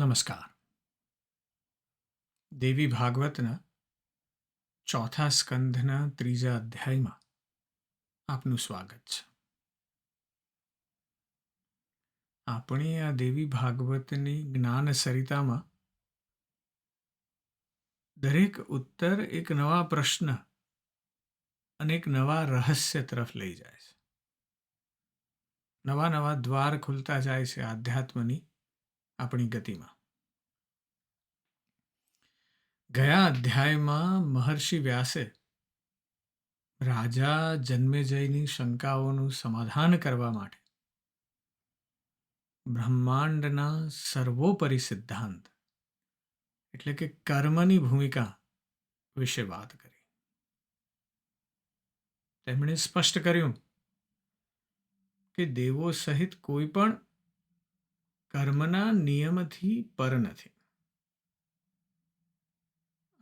નમસ્કાર દેવી ભાગવતના ચોથા સ્કંધના ત્રીજા અધ્યાયમાં આપનું સ્વાગત છે આપણે આ દેવી ભાગવતની જ્ઞાન સરિતામાં દરેક ઉત્તર એક નવા પ્રશ્ન અને એક નવા રહસ્ય તરફ લઈ જાય છે નવા નવા દ્વાર ખુલતા જાય છે આધ્યાત્મની આપણી ગતિમાં. ગયા અધ્યાયમાં મહર્ષિ વ્યાસે રાજા જન્મેજયની શંકાઓનું સમાધાન કરવા માટે બ્રહ્માંડના સર્વોપરી સિદ્ધાંત, એટલે કે કર્મની ભૂમિકા વિશે વાત કરી. તેમણે સ્પષ્ટ કર્યું કે દેવો સહિત કોઈ પણ કર્મના નિયમથી પર નથી.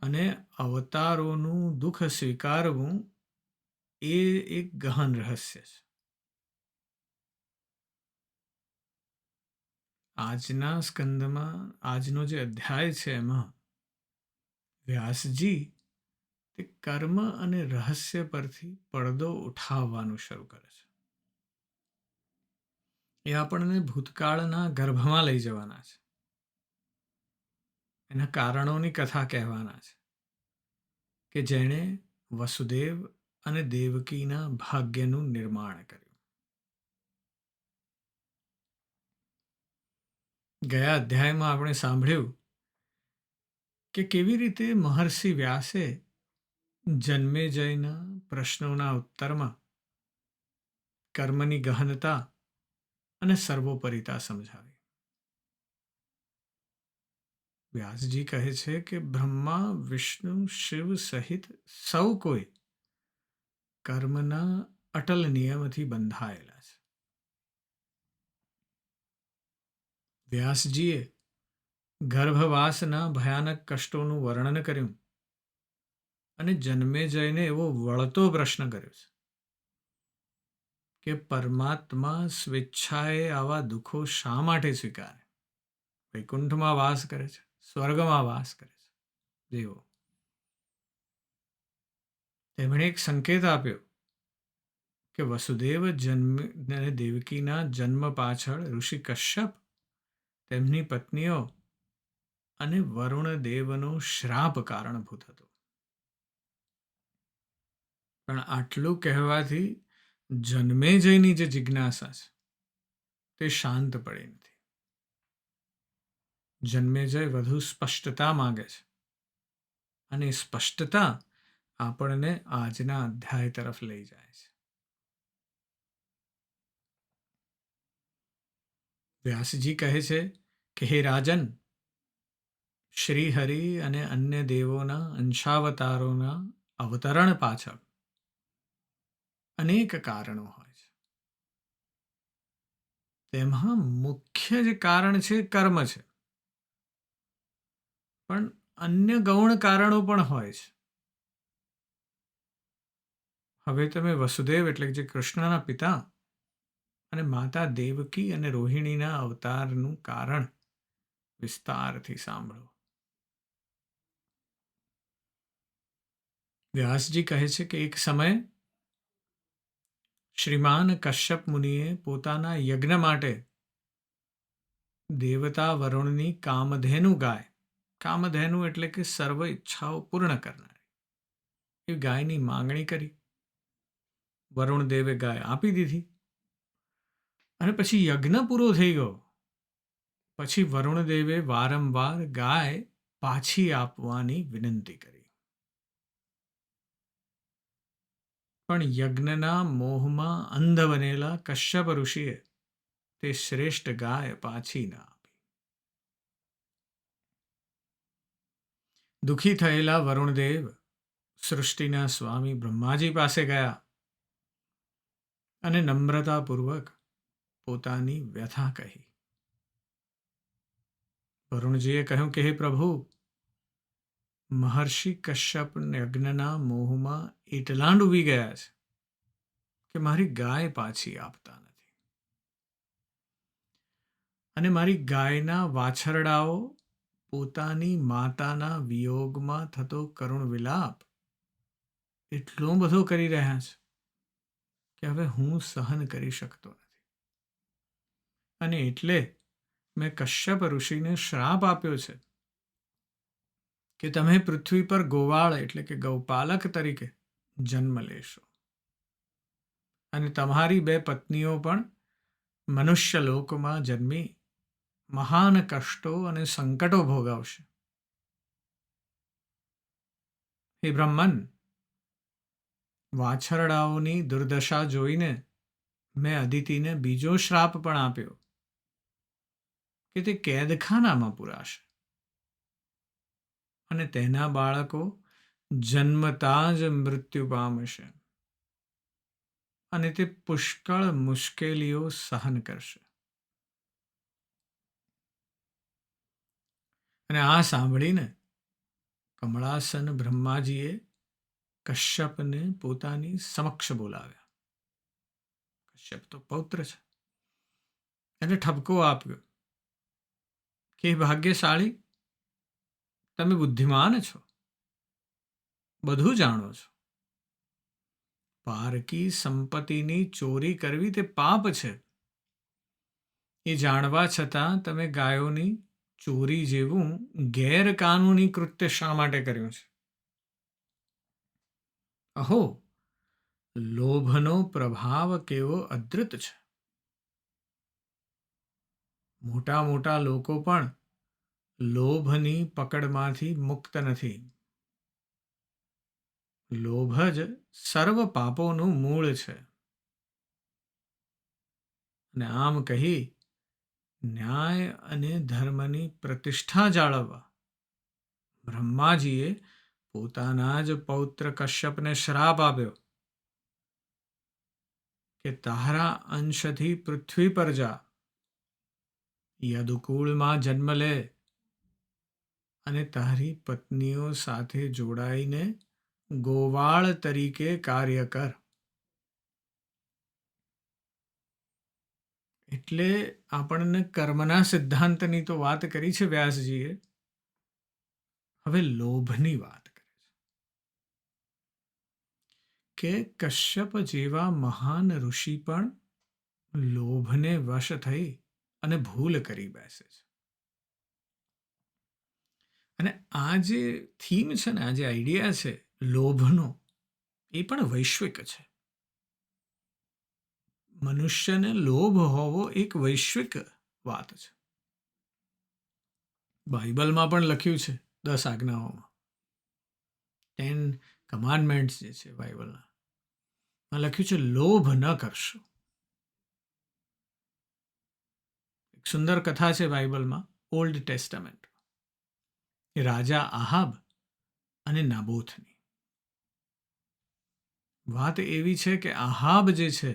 અને અવતારોનું દુઃખ સ્વીકારવું એ એક ગહન રહસ્ય છે. આજના સ્કંદમાં આજનો જે અધ્યાય છે એમાં વ્યાસજી તે કર્મ અને રહસ્ય પરથી પડદો ઉઠાવવાનું શરૂ કરે છે. એ આપણને ભૂતકાળના ગર્ભમાં લઈ જવાના છે. એના કારણોની કથા કહેવાના છે કે જેણે વસુદેવ અને દેવકીના ભાગ્યનું નિર્માણ કર્યું. ગયા અધ્યાયમાં આપણે સાંભળ્યું કે કેવી રીતે મહર્ષિ વ્યાસે જન્મેજયના પ્રશ્નોના ઉત્તરમાં કર્મની ગહનતા અને સર્વોપરિતા સમજાવી. વ્યાસજી કહે છે કે, બ્રહ્મા, વિષ્ણુ, શિવ સહિત સૌ કોઈ કર્મના અટલ નિયમથી બંધાયેલા છે. વ્યાસજીએ ગર્ભવાસના ભયાનક કષ્ટોનું વર્ણન કર્યું અને જન્મે જઈને એવો વળતો પ્રશ્ન કર્યો છે. કે પરમાત્મા સ્વેચ્છાએ આવા દુઃખો શા માટે સ્વીકારે? વૈકુંઠમાં વાસ કરે છે, સ્વર્ગમાં વાસ કરે છે. દેવો તેમણે એક સંકેત આપ્યો કે વસુદેવ જન્મ અને દેવકીના જન્મ પાછળ ઋષિ કશ્યપ, તેમની પત્નીઓ અને વરુણ દેવનો શ્રાપ કારણભૂત હતો. પણ આટલું કહેવાથી જન્મે જયની જે જિજ્ઞાસા છે, તે શાંત પડી નથી. જન્મેજય વધુ સ્પષ્ટતા માગે છે અને સ્પષ્ટતા આપણને આજના અધ્યાય તરફ લઈ જાય છે. વ્યાસજી કહે છે કે, હે રાજન શ્રી હરિ અને અન્ય દેવોના અંશાવતારોના અવતરણ પાછળ અનેક કારણો હોય છે. તેમાં મુખ્ય જે કારણ છે કર્મ છે. પણ અન્ય ગૌણ કારણો પણ હોય છે. હવે તમે વસુદેવ એટલે જે કૃષ્ણના પિતા અને માતા દેવકી અને રોહિણીના અવતારનું કારણ વિસ્તારથી સાંભળો. વ્યાસજી કહે છે કે એક સમય શ્રીમાન કશ્યપ મુનિએ પોતાના યજ્ઞ માટે દેવતા વરુણની કામધેનુ ગાય. કામધેનુ એટલે કે સર્વ ઈચ્છાઓ પૂર્ણ કરનારી. એ ગાયની માંગણી કરી. વરુણ દેવે ગાય આપી દીધી. અને પછી યજ્ઞ પૂરો થઈ ગયો. પછી વરુણદેવે વારંવાર ગાય પાછી આપવાની વિનંતી કરી. પણ યજ્ઞના મોહમાં અંધ બનેલા કશ્યપ ઋષિએ તે શ્રેષ્ઠ ગાય પાછી ના આપી. દુઃખી થયેલા વરુણદેવ સૃષ્ટિના સ્વામી બ્રહ્માજી પાસે ગયા અને નમ્રતાપૂર્વક પોતાની વ્યથા કહી. વરુણજીએ કહ્યું કે, હે પ્રભુ, મહર્ષિ કશ્યપ યજ્ઞના મોહમાં એટલા ડૂબી ગયા છે કે મારી ગાય પાછી આપતા નથી. અને મારી ગાયના વાછરડાઓ પોતાની માતાના વિયોગમાં થતો કરુણ વિલાપ એટલો બધો કરી રહ્યા છે કે હવે હું સહન કરી શકતો નથી. અને એટલે મેં કશ્યપ ઋષિને શ્રાપ આપ્યો છે કે તમે પૃથ્વી પર ગોવાળ એટલે કે ગૌપાલક તરીકે જન્મ લેશો. અને તમારી બે પત્નીઓ પણ મનુષ્ય લોકમાં જન્મી મહાન કષ્ટો અને સંકટો ભોગવશે. હે બ્રહ્મન, વાછરડાઓની દુર્દશા જોઈને મેં અદિતિને બીજો શ્રાપ પણ આપ્યો કે તે કેદખાનામાં પુરાશે. અને તેના બાળકો જન્મતા જ મૃત્યુ પામશે અને તે પુષ્કળ મુશ્કેલીઓ સહન કરશે. અને આ સાંભળીને કમળાસન બ્રહ્માજીએ કશ્યપને પોતાની સમક્ષ બોલાવ્યા. કશ્યપ તો પૌત્ર છે. એને ઠપકો આપ્યો. કે ભાગ્યશાળી, તમે બુદ્ધિમાન છો. બધું જાણો છો. પારકી સંપત્તિની ચોરી કરવી તે પાપ છે. એ જાણવા છતાં તમે ગાયોની ચોરી જેવું ગેરકાનૂની કૃત્ય શા માટે કર્યું છે? અહો, લોભનો પ્રભાવ કેવો અદ્રત છે. મોટા મોટા લોકો પણ લોભની પકડમાંથી મુક્ત નથી. લોભ જ સર્વ પાપોનું મૂળ છે. અને આમ કહી, ન્યાય અને ધર્મની પ્રતિષ્ઠા જાળવવા. બ્રહ્માજીએ પોતાના જ પૌત્ર કશ્યપને શ્રાપ આપ્યો કે તારા અંશથી પૃથ્વી પર જા. યદુકુળમાં જન્મ લે અને તારી પત્નીઓ સાથે જોડાઈને ગોવાળ તરીકે કાર્ય કર. એટલે આપણને કર્મના સિદ્ધાંતની તો વાત કરી છે વ્યાસજીએ. હવે લોભની વાત કરે છે. કે કશ્યપ જેવા મહાન ઋષિ પણ લોભને વશ થઈ અને ભૂલ કરી બેસે છે. અને આ જે થીમ છે ને, આ જે આઈડિયા છે લોભનો, એ પણ વૈશ્વિક છે. મનુષ્યને લોભ હોવો એક વૈશ્વિક વાત છે. બાઇબલમાં પણ લખ્યું છે દસ આજ્ઞાઓમાં. ટેન કમાન્ડમેન્ટ્સ જે છે બાઇબલના માં લખ્યું છે, લોભ ન કરશો. એક સુંદર કથા છે બાઇબલમાં ઓલ્ડ ટેસ્ટામેન્ટ રાજા આહાબ અને નાબોથની વાત એવી છે કે આહાબ જે છે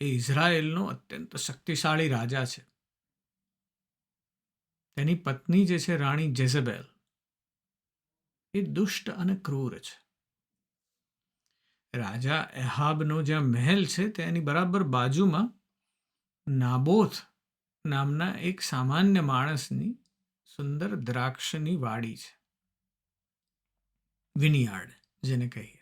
એ ઇઝરાયેલનો અત્યંત શક્તિશાળી રાજા છે. તેની પત્ની જે છે રાણી જેઝેબેલ, એ દુષ્ટ અને ક્રૂર છે. રાજા એહાબનો જ્યાં મહેલ છે તેની બરાબર બાજુમાં નાબોથ નામના એક સામાન્ય માણસની સુંદર દ્રાક્ષની વાડી છે. વિનિયાર્ડ જેને કહીએ.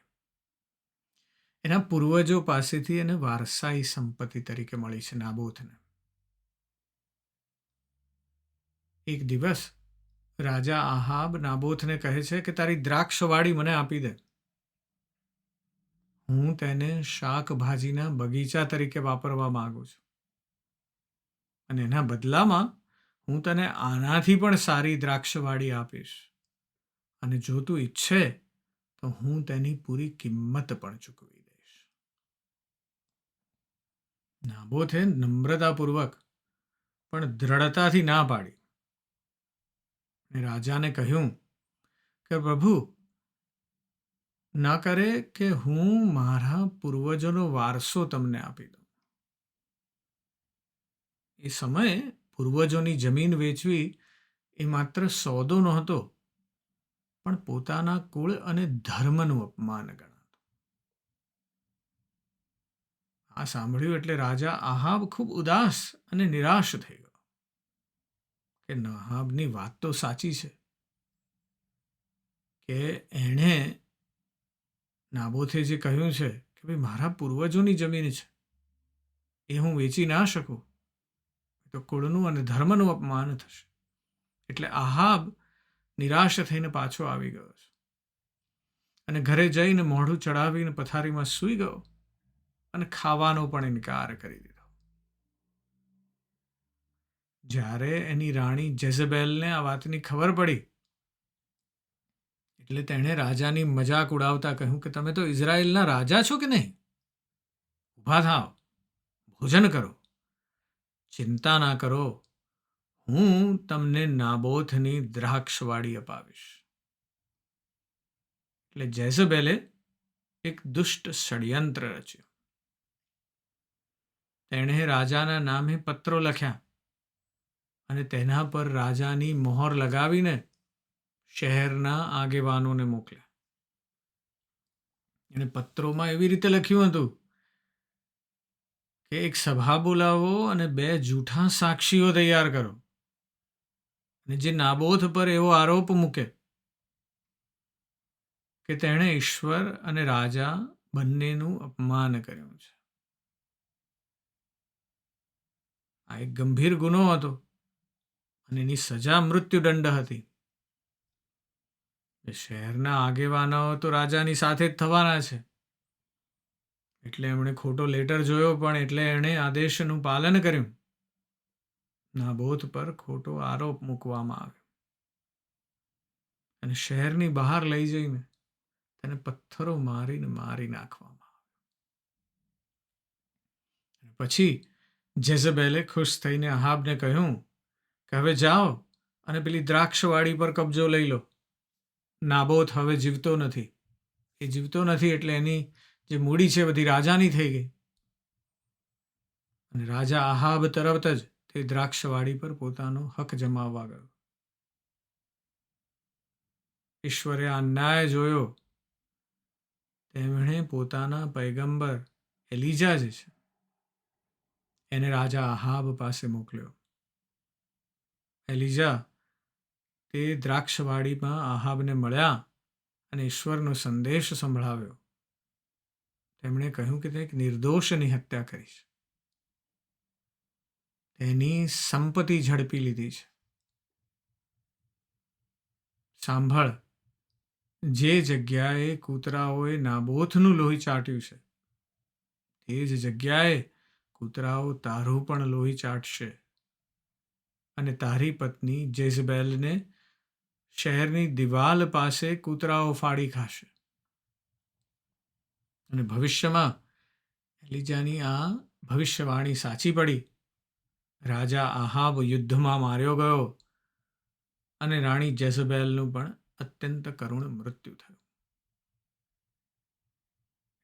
એના પૂર્વજો પાસેથી એને વારસાઈ સંપત્તિ તરીકે મળી છે નાબોથને એક દિવસ રાજા આહાબ નાબોથને કહે છે કે, તારી દ્રાક્ષવાડી મને આપી દે. હું તેને શાકભાજીના બગીચા તરીકે વાપરવા માંગુ છું. અને એના બદલામાં હું તને આનાથી પણ સારી દ્રાક્ષવાડી આપીશ. અને જો તું ઈચ્છે તો હું તેની પૂરી કિંમત પણ ચૂકવી નાબોથે નમ્રતાપૂર્વક, પણ દ્રઢતાથી ના પાડી. અને રાજાને કહ્યું કે, પ્રભુ, ના કરે કે હું મારા પૂર્વજોનો વારસો તમને આપી દઉં. એ સમયે પૂર્વજોની જમીન વેચવી એ માત્ર સોદો નહોતો, પણ પોતાના કુળ અને ધર્મનું અપમાન ગણાતું આ સાંભળ્યું એટલે રાજા આહાબ ખૂબ ઉદાસ અને નિરાશ થઈ ગયો કે નહાબની વાત તો સાચી છે કે એણે નાબોથે જે કહ્યું છે કે ભાઈ મારા પૂર્વજોની જમીન છે, એ હું વેચી ના શકું, તો કુળનું અને ધર્મનું અપમાન થશે. એટલે આહાબ નિરાશ થઈને પાછો આવી ગયો છે અને ઘરે જઈને મોઢું ચડાવીને પથારીમાં સૂઈ ગયો. અને ખાવાનો પણ ઇનકાર કરી દીધો. જ્યારે એની રાણી જેઝેબેલને આ વાતની ખબર પડી, એટલે તેણે રાજાની મજાક ઉડાવતા કહ્યું કે, તમે તો ઇઝરાયલના રાજા છો કે નહીં? ઊભા થાવ ભોજન કરો, ચિંતા ના કરો, હું તમને નાબોથની દ્રાક્ષવાડી અપાવીશ. એટલે જેઝબેલે એક દુષ્ટ ષડયંત્ર રચ્યું. તેણે રાજાના નામે પત્રો લખ્યા અને તેના પર રાજાની મોહર લગાવીને શહેરના આગેવાનોને મોકલ્યા. એને પત્રોમાં એવી રીતે લખ્યું હતું કે, એક સભા બોલાવો અને બે જૂઠા સાક્ષીઓ તૈયાર કરો અને જે નાબોધ પર એવો આરોપ મૂકે કે તેણે ઈશ્વર અને રાજા બંનેનું અપમાન કર્યું છે. આ એક ગંભીર ગુનો હતો અને એની સજા મૃત્યુદંડ હતી. શહેરના આગેવાનો તો રાજાની સાથે જ થવાના છે. એટલે એમણે ખોટો લેટર જોયો પણ એટલે એણે આદેશનું પાલન કર્યું. નાબોધ પર ખોટો આરોપ મૂકવામાં આવ્યો. અને શહેરની બહાર લઈ જઈને તેને પથ્થરો મારીને મારી નાખવામાં આવ્યો. પછી જેઝબેલે ખુશ થઈને અહાબને કહ્યું, કે હવે જાઓ અને પેલી દ્રાક્ષવાડી પર કબજો લઈ લો. નાબોથ હવે જીવતો નથી. એ જીવતો નથી એટલે એની જે મૂડી છે બધી રાજાની થઈ ગઈ. અને રાજા આહાબ તરત જ તે દ્રાક્ષવાડી પર પોતાનો હક જમાવવા ગયો. ઈશ્વરે આ ન્યાય જોયો. તેમણે પોતાના પૈગંબર એલિજા જે છે એને રાજા આહાબ પાસે મોકલ્યો. એલિઝા તે દ્રાક્ષવાડીમાં આહાબને મળ્યા અને ઈશ્વરનો સંદેશ સંભળાવ્યો. તેમણે કહ્યું કે તે એક નિર્દોષની હત્યા કરીશ. તેની સંપત્તિ ઝડપી લીધી છે. સાંભળ, જે જગ્યાએ કૂતરાઓએ નાબોથનું લોહી ચાટ્યું છે, તે જ જગ્યાએ કૂતરાઓ તારું પણ લોહી ચાટશે. અને તારી પત્ની જેઝબેલને શહેરની દિવાલ પાસે કૂતરાઓ ફાડી ખાશે. અને ભવિષ્યમાં એલિજાની આ ભવિષ્યવાણી સાચી પડી. રાજા આહાબ યુદ્ધમાં માર્યો ગયો અને રાણી જેઝબેલનું પણ અત્યંત કરુણ મૃત્યુ થયું.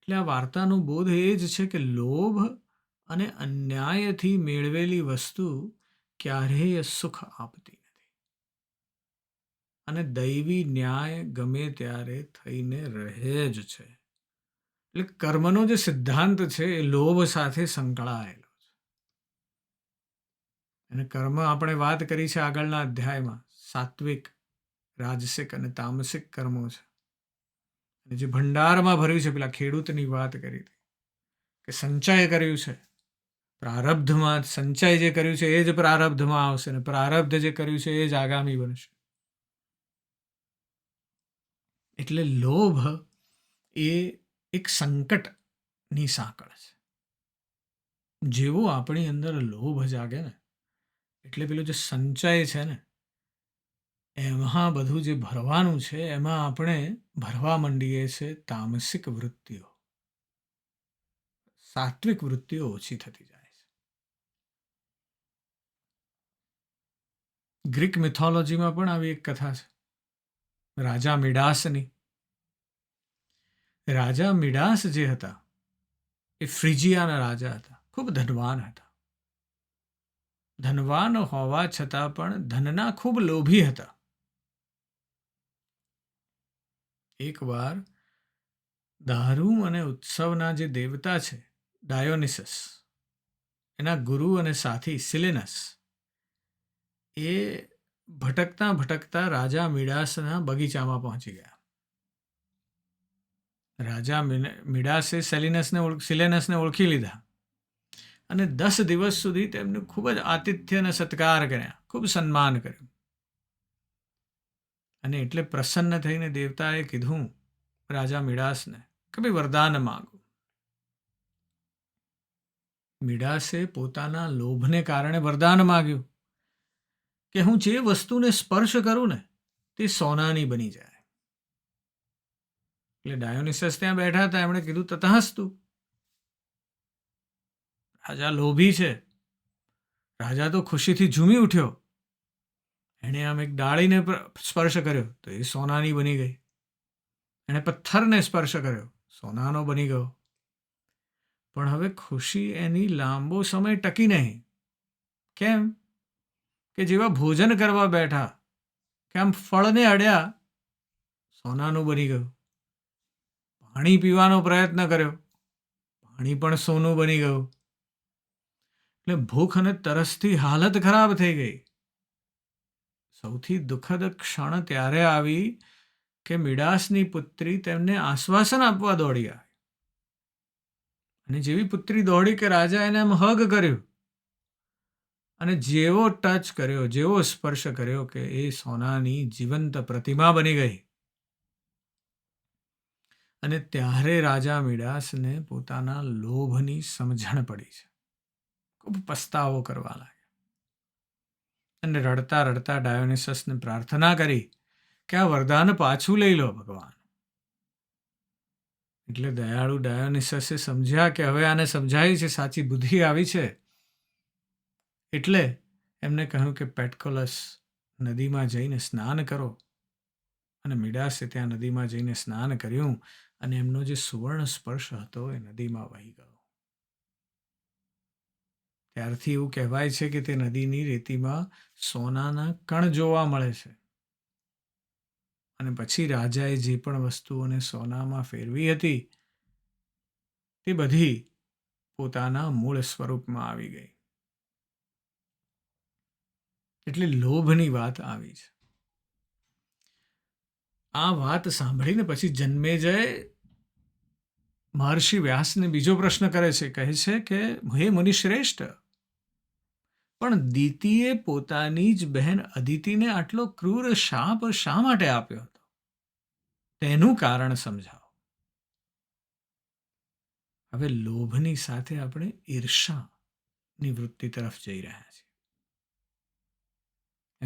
એટલે આ વાર્તાનો બોધ એ જ છે કે લોભ અને અન્યાયથી મેળવેલી વસ્તુ ક્યારેય સુખ આપતી નથી. અને દૈવી ન્યાય ગમે ત્યારે થઈને રહે જ છે. એટલે કર્મનો જે સિદ્ધાંત છે એ લોભ સાથે સંકળાયેલો છે. અને કર્મ આપણે વાત કરી છે આગળના અધ્યાયમાં, સાત્વિક, રાજસિક અને તામસિક કર્મો છે. અને જે ભંડારમાં ભર્યું છે, પેલા ખેડૂતની વાત કરી હતી, કે સંચય કર્યું છે. પ્રારબ્ધમાં સંચય જે કર્યું છે એ જ પ્રારબ્ધમાં આવશે અને પ્રારબ્ધ જે કર્યું છે એ જ આગામી બનશે. એટલે લોભ એ એક સંકટની સાંકળ છે. જેવો આપણી અંદર લોભ જાગે ને, એટલે પેલો જે સંચય છે ને, એમાં બધું જે ભરવાનું છે એમાં આપણે ભરવા માંડીએ છે તામસિક વૃત્તિઓ. સાત્વિક વૃત્તિઓ ઓછી થતી જાય. ગ્રીક મિથોલોજીમાં પણ આવી એક કથા છે. રાજા મિડાસની. રાજા મિડાસ જે હતા, એ ફ્રિજિયાના રાજા હતા, ખૂબ ધનવાન હતા. ધનવાન હોવા છતાં પણ ધનના ખૂબ લોભી હતા. એકવાર દારૂ અને ઉત્સવના જે દેવતા છે ડાયોનિસસ એના ગુરુ અને સાથી સિલેનસ એ ભટકતા ભટકતા રાજા મીડાસના બગીચામાં પહોંચી ગયા. રાજા મીડાસે સેલિનસને સિલેનસને ઓળખી લીધા અને દસ દિવસ સુધી તેમનું ખૂબ જ આતિથ્ય અને સત્કાર કર્યા, ખૂબ સન્માન કર્યું. અને એટલે પ્રસન્ન થઈને દેવતાએ કીધું, રાજા મીડાસને કે ભાઈ વરદાન માગો. મીડાસે પોતાના લોભને કારણે વરદાન માંગ્યું. કે હું જે વસ્તુને સ્પર્શ કરું ને, તે સોનાની બની જાય. એટલે ડાયોનિસસ ત્યાં બેઠા હતા, એમણે કીધું તથાસ્તુ રાજા લોભી છે. રાજા તો ખુશીથી ઝૂમી ઉઠ્યો. એણે આમ એક ડાળીને સ્પર્શ કર્યો, તો એ સોનાની બની ગઈ. એણે પથ્થરને સ્પર્શ કર્યો, સોનાનો બની ગયો. પણ હવે ખુશી એની લાંબો સમય ટકી નહીં. કેમ? કે જેવા ભોજન કરવા બેઠા કે આમ ફળને અડ્યા, સોનાનું બની ગયું. પાણી પીવાનો પ્રયત્ન કર્યો, પાણી પણ સોનું બની ગયું. એટલે ભૂખ અને તરસથી હાલત ખરાબ થઈ ગઈ. સૌથી દુઃખદ ક્ષણ ત્યારે આવી કે મિડાસની પુત્રી તેમને આશ્વાસન આપવા દોડી આવી. અને જેવી પુત્રી દોડી કે રાજા એને આમ હગ કર્યું અને જેવો ટચ કર્યો, જેવો સ્પર્શ કર્યો કે એ સોનાની જીવંત પ્રતિમા બની ગઈ. અને ત્યારે રાજા મીડાસને પોતાના લોભની સમજણ પડી છે. ખૂબ પસ્તાવો કરવા લાગ્યા. અને રડતા રડતા ડાયોનિસસને પ્રાર્થના કરી કે આ વરદાન પાછું લઈ લો ભગવાન. એટલે દયાળુ ડાયોનિસસે સમજ્યા કે હવે આને સમજાય છે, સાચી બુદ્ધિ આવી છે. એટલે એમને કહ્યું કે પેટકોલસ નદીમાં જઈને સ્નાન કરો. અને મિડાસે ત્યાં નદીમાં જઈને સ્નાન કર્યું અને એમનો જે સુવર્ણ સ્પર્શ હતો એ નદીમાં વહી ગયો. ત્યારથી એવું કહેવાય છે કે તે નદીની રેતીમાં સોનાના કણ જોવા મળે છે. અને પછી રાજાએ જે પણ વસ્તુઓને સોનામાં ફેરવી હતી તે બધી પોતાના મૂળ સ્વરૂપમાં આવી ગઈ. એટલે લોભની વાત આવી છે. આ વાત સાંભળીને પછી જન્મેજય મહર્ષિ વ્યાસને બીજો પ્રશ્ન કરે છે. કહે છે કે, હે મુનિશ્રેષ્ઠ પણ દીતીએ પોતાની જ બહેન અદિતિને આટલો ક્રૂર શાપ શા માટે આપ્યો હતો? તેનું કારણ સમજાવો. હવે લોભની સાથે આપણે ઈર્ષાની વૃત્તિ તરફ જઈ રહ્યા છીએ.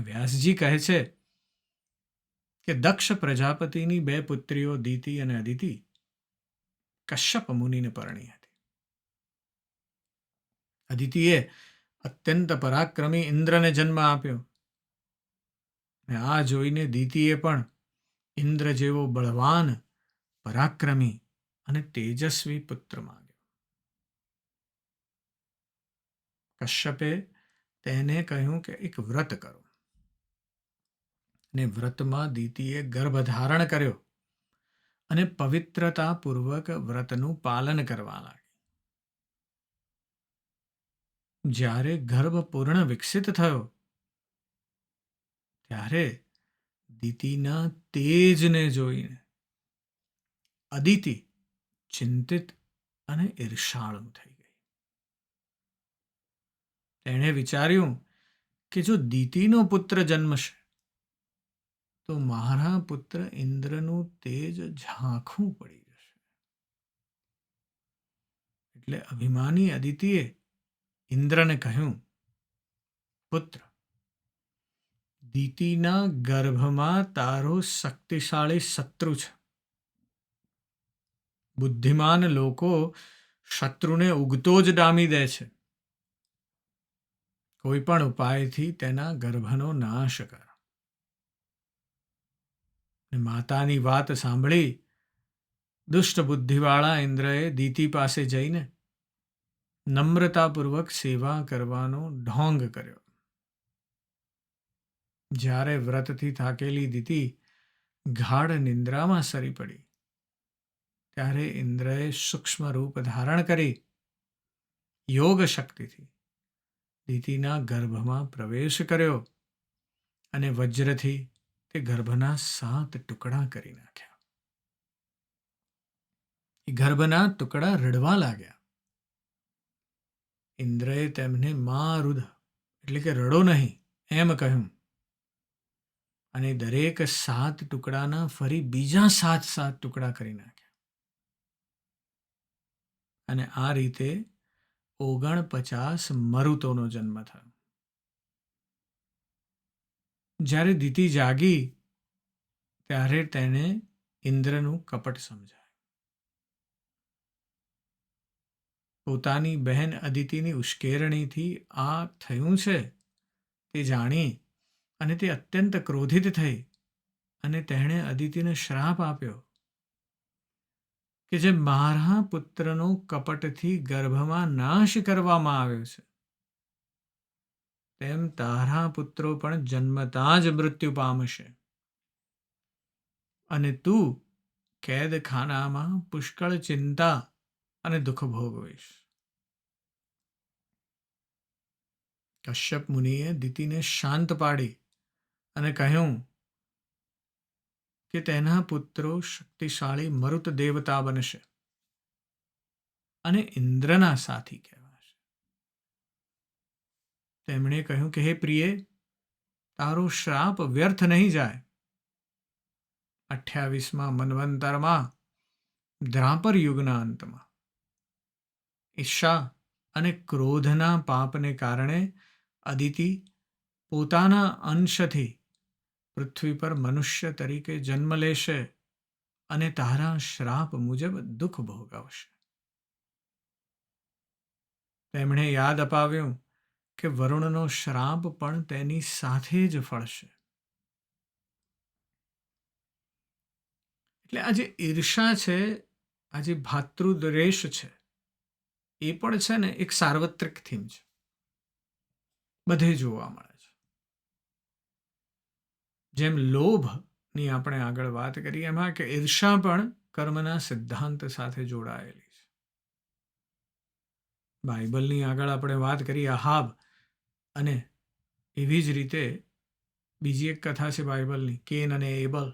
વ્યાસજી કહે છે કે દક્ષ પ્રજાપતિની બે પુત્રીઓ દીતિ અને અદિતિ કશ્યપ મુનિને પરણી હતી. અદિતિએ અત્યંત પરાક્રમી ઇન્દ્રને જન્મ આપ્યો ને આ જોઈને દીતિએ પણ ઇન્દ્ર જેવો બળવાન, પરાક્રમી અને તેજસ્વી પુત્ર માંગ્યો. કશ્યપે તેને કહ્યું કે એક વ્રત કરો. ને વ્રતમાં દીતીએ ગર્ભ કર્યો અને પવિત્રતાપૂર્વક વ્રતનું પાલન કરવા લાગી. જ્યારે ગર્ભ પૂર્ણ વિકસિત થયો, ત્યારે દીતીના તેજને જોઈને અદિતિ ચિંતિત અને ઈર્ષાળુ થઈ ગઈ. તેણે વિચાર્યું કે જો દીતીનો પુત્ર જન્મશે તો મારા પુત્ર ઇન્દ્રનું તેજ ઝાંખું પડી જશે. એટલે અભિમાની અદિતિએ ઇન્દ્રને કહ્યું, પુત્ર, દીતીના ગર્ભમાં તારો શક્તિશાળી શત્રુ છે. બુદ્ધિમાન લોકો શત્રુને ઉગતો જ ડામી દે છે. કોઈ પણ ઉપાયથી તેના ગર્ભનો નાશ કર. ને માતાની વાત સાંભળી દુષ્ટ બુદ્ધિવાળા ઇન્દ્રએ દીતિ પાસે જઈને નમ્રતાપૂર્વક સેવા કરવાનો ઢોંગ કર્યો. જ્યારે વ્રતથી થાકેલી દીતિ ગાઢ નિંદ્રામાં સરી પડી. ત્યારે ઇન્દ્રએ સૂક્ષ્મ રૂપ ધારણ કરી યોગ શક્તિથી દીતિના ગર્ભમાં પ્રવેશ કર્યો અને વજ્રથી તે ગર્ભના સાત ટુકડા કરી નાખ્યા. એ ગર્ભના ટુકડા રડવા લાગ્યા. ઇન્દ્રએ તેમને મારુદ એટલે કે રડો નહીં, એમ કહ્યું. અને દરેક સાત ટુકડાના ફરી બીજા સાત સાત ટુકડા કરી નાખ્યા. અને આ રીતે ઓગણપચાસ મરુતોનો જન્મ થયો. જ્યારે દીતિ જાગી, ત્યારે તેને ઇન્દ્રનું કપટ સમજાય. પોતાની બહેન અદિતિની ઉશ્કેરણીથી આ થયું છે તે જાણી અને તે અત્યંત ક્રોધિત થઈ અને તેણે અદિતિને શ્રાપ આપ્યો કે જે મારા પુત્રનો કપટથી ગર્ભમાં નાશ કરવામાં આવ્યો છે. તેમ તારા પુત્રો પણ જન્મતા જ મૃત્યુ પામશે અને તું કેદખાનામાં પુષ્કળ ચિંતા અને દુઃખ ભોગવીશ. કશ્યપ મુનિએ દિતિને શાંત પાડી અને કહ્યું કે તેના પુત્રો શક્તિશાળી મરુત દેવતા બનશે. અને ઇન્દ્રના સાથી કહેવાશે તેમણે કહ્યું કે, હે પ્રિય, તારો શ્રાપ વ્યર્થ નહીં જાય. અઠ્યાવીસમાં મનવંતરમાં, દ્રાપર યુગના અંતમાં. ઈર્ષા અને ક્રોધના પાપને કારણે અદિતિ પોતાના અંશથી પૃથ્વી પર મનુષ્ય તરીકે જન્મ લેશે અને તારા શ્રાપ મુજબ દુઃખ ભોગવશે. તેમણે યાદ અપાવ્યું કે વરુણનો શ્રાપ પણ તેની સાથે જ ફળશે. એટલે આ જે ઈર્ષા છે, આ જે ભાતૃદ્વેષ છે, એ પણ છે ને એક સાર્વત્રિક થીમ છે. બધે જોવા મળે છે. જેમ લોભની આપણે આગળ વાત કરી, એમાં કે ઈર્ષા પણ કર્મના સિદ્ધાંત સાથે જોડાયેલી છે. બાઇબલની આગળ આપણે વાત કરી, અહાબ અને એવી જ રીતે બીજી એક કથા છે બાઇબલની, કેન અને એબલ.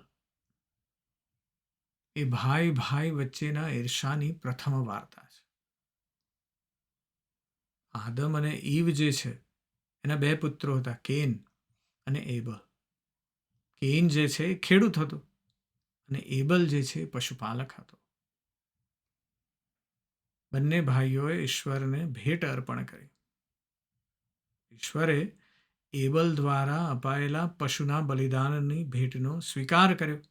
એ ભાઈ ભાઈ વચ્ચેના ઈર્ષાની પ્રથમ વાર્તા છે. આદમ અને ઈવ જે છે, એના બે પુત્રો હતા, કેન અને એબલ. કેન જે છે એ ખેડૂત હતો અને એબલ જે છે એ પશુપાલક હતો. બંને ભાઈઓએ ઈશ્વરને ભેટ અર્પણ કરી. ઈશ્વરે એબલ દ્વારા અપાયેલા પશુના બલિદાનની ભેટનો સ્વીકાર કર્યો.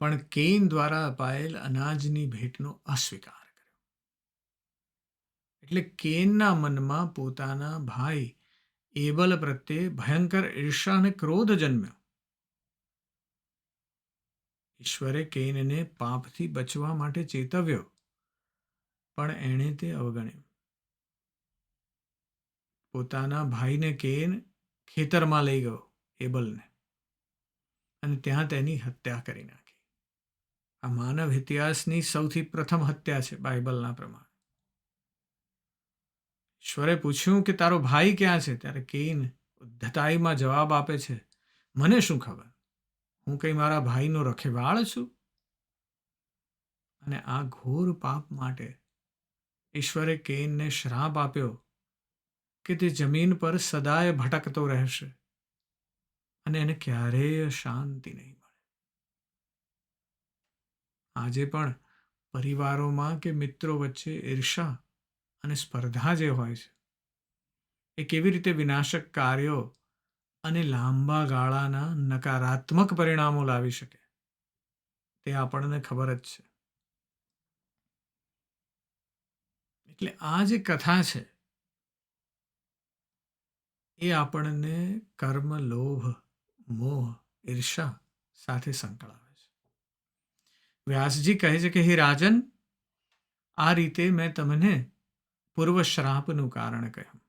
પણ કેન દ્વારા અપાયેલ અનાજની ભેટનો અસ્વીકાર કર્યો. એટલે કેનના મનમાં પોતાના ભાઈ એબલ પ્રત્યે ભયંકર ઈર્ષા અને ક્રોધ જન્મ્યો. ઈશ્વરે કેનને પાપથી બચવા માટે ચેતવ્યો, પણ એણે તે અવગણ્યું. પોતાના ભાઈને કેન ખેતરમાં લઈ ગયો, એબલને. અને ત્યાં તેની હત્યા કરી નાખી. આ માનવ ઇતિહાસની સૌથી પ્રથમ હત્યા છે બાઇબલના પ્રમાણે. ઈશ્વરે પૂછ્યું કે, તારો ભાઈ ક્યાં છે? ત્યારે કેન ઉદ્ધતાઈમાં જવાબ આપે છે, મને શું ખબર? હું કંઈ મારા ભાઈનો રખેવાળ છું? અને આ ઘોર પાપ માટે ઈશ્વરે કેનને શ્રાપ આપ્યો કે તે જમીન પર સદાય ભટકતો રહેશે અને એને ક્યારેય શાંતિ નહીં મળે. આજે પણ પરિવારોમાં કે મિત્રો વચ્ચે ઈર્ષા અને સ્પર્ધા જે હોય છે, એ કેવી રીતે વિનાશક કાર્યો અને લાંબા ગાળાના નકારાત્મક પરિણામો લાવી શકે, તે આપણને ખબર જ છે. એટલે આ જે કથા છે એ આપણને કર્મ, લોભ, મોહ ઈર્ષા સાથે સંકળાવે છે. વ્યાસજી કહે છે કે, હે રાજન, આ રીતે મેં તમને પૂર્વ શ્રાપનું કારણ કહ્યું.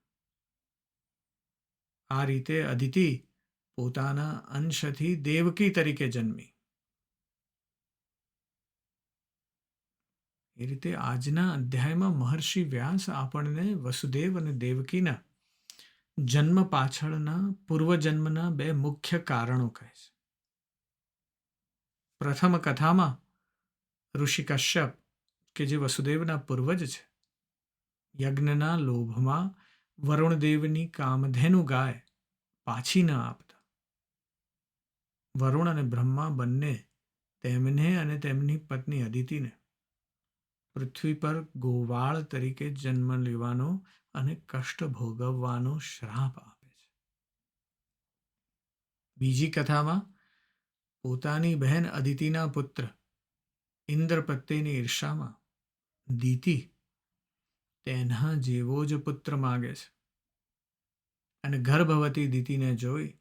આ રીતે અદિતિ પોતાના અંશથી દેવકી તરીકે જન્મી. એ રીતે આજના અધ્યાયમાં મહર્ષિ વ્યાસ આપણને વસુદેવ અને દેવકીના જન્મ પાછળના પૂર્વજન્મના બે મુખ્ય કારણો કહે છે. પ્રથમ કથામાં ઋષિ કશ્યપ કે જે વસુદેવના પૂર્વજ છે, યજ્ઞના લોભમાં વરુણદેવની કામધેનુ ગાય પાછી ન આપતા. વરુણ અને બ્રહ્મા બંને તેમને અને તેમની પત્ની અદિતિને પૃથ્વી પર ગોવાળ તરીકે જન્મ લેવાનો અને કષ્ટ ભોગવવાનો શ્રાપ આપે છે. બીજી કથામાં, પોતાની બહેન અદિતિના પુત્ર ઇન્દ્ર પ્રત્યેની ઈર્ષામાં દીતિ તેના જેવો જ પુત્ર માગે છે. અને ગર્ભવતી દીતિને જોઈ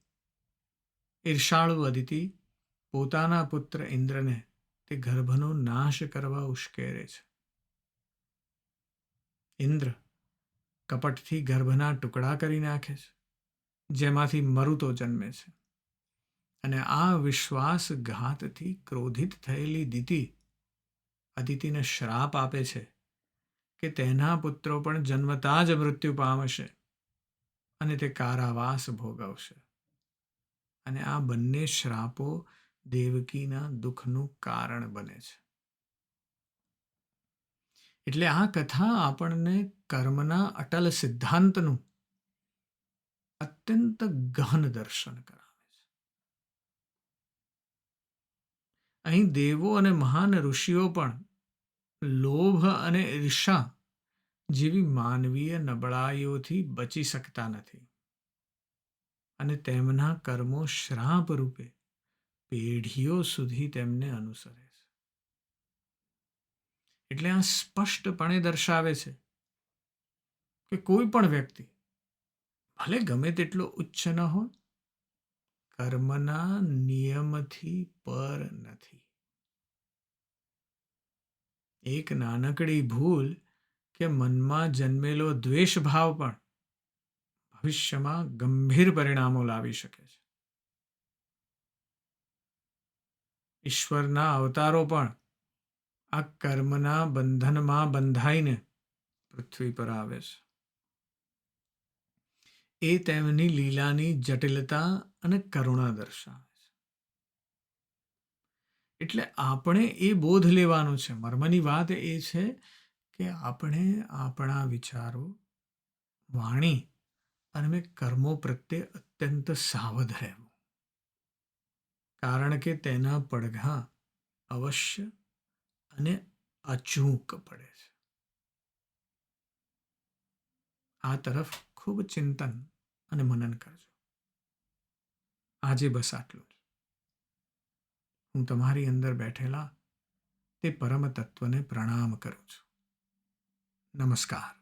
ઈર્ષાળુ અદિતિ પોતાના પુત્ર ઇન્દ્રને તે ગર્ભનો નાશ કરવા ઉશ્કેરે છે. ઇન્દ્ર કપટથી ગર્ભના ટુકડા કરી નાખે છે, જેમાંથી મરુતો જન્મે છે. અને આ વિશ્વાસઘાતથી ક્રોધિત થયેલી દીતિ અદિતિને શ્રાપ આપે છે કે તેના પુત્રો પણ જન્મતા જ મૃત્યુ પામશે અને તે કારાવાસ ભોગવશે. અને આ બંને શ્રાપો દેવકીના દુઃખનું કારણ બને છે. એટલે આ કથા આપણને કર્મના અટલ સિદ્ધાંતનું અત્યંત ગહન દર્શન કરાવે છે. અહીં દેવો અને મહાન ઋષિઓ પણ લોભ અને ઈર્ષા જેવી માનવીય નબળાઈઓથી બચી શકતા નથી અને તેમના કર્મો શ્રાપ રૂપે પેઢીઓ સુધી તેમને અનુસરે એટલે આ સ્પષ્ટપણે દર્શાવે છે કે કોઈ પણ વ્યક્તિ ભલે ગમે તેટલો ઉચ્ચ ન હોય, કર્મના નિયમથી પર નથી. એક નાનકડી ભૂલ કે મનમાં જન્મેલો દ્વેષ ભાવ પણ ભવિષ્યમાં ગંભીર પરિણામો લાવી શકે છે. ઈશ્વરના અવતારો પણ આ કર્મના બંધનમાં બંધાઈને પૃથ્વી પર આવે છે. એ તેમની લીલાની જટિલતા અને કરુણા દર્શાવે છે. એટલે આપણે એ બોધ લેવાનો છે. મર્મની વાત એ છે કે આપણે આપણા વિચારો, વાણી અને કર્મો પ્રત્યે અત્યંત સાવધ રહેવું. કારણ કે તેના પડઘા અવશ્ય અને અચૂક પડે છે. આ તરફ ખૂબ ચિંતન અને મનન કરજો. આજે બસ આટલું જ. હું તમારી અંદર બેઠેલા તે પરમ તત્વને પ્રણામ કરું છું. નમસ્કાર.